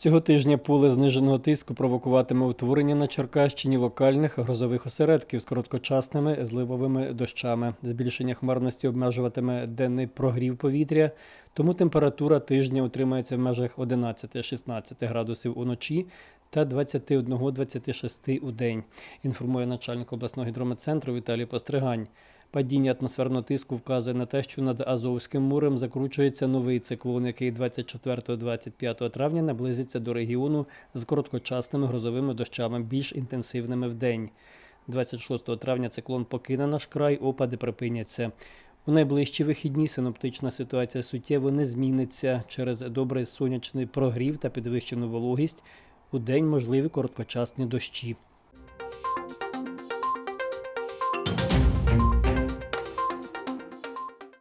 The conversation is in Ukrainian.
Цього тижня поле зниженого тиску провокуватиме утворення на Черкащині локальних грозових осередків з короткочасними зливовими дощами. Збільшення хмарності обмежуватиме денний прогрів повітря, тому температура тижня утримається в межах 11-16 градусів уночі та 21-26 у день, інформує начальник обласного гідрометцентру Віталій Постригань. Падіння атмосферного тиску вказує на те, що над Азовським морем закручується новий циклон, який 24-25 травня наблизиться до регіону з короткочасними грозовими дощами, більш інтенсивними в день. 26 травня циклон покине наш край, опади припиняться. У найближчі вихідні синоптична ситуація суттєво не зміниться через добрий сонячний прогрів та підвищену вологість. У день можливі короткочасні дощі.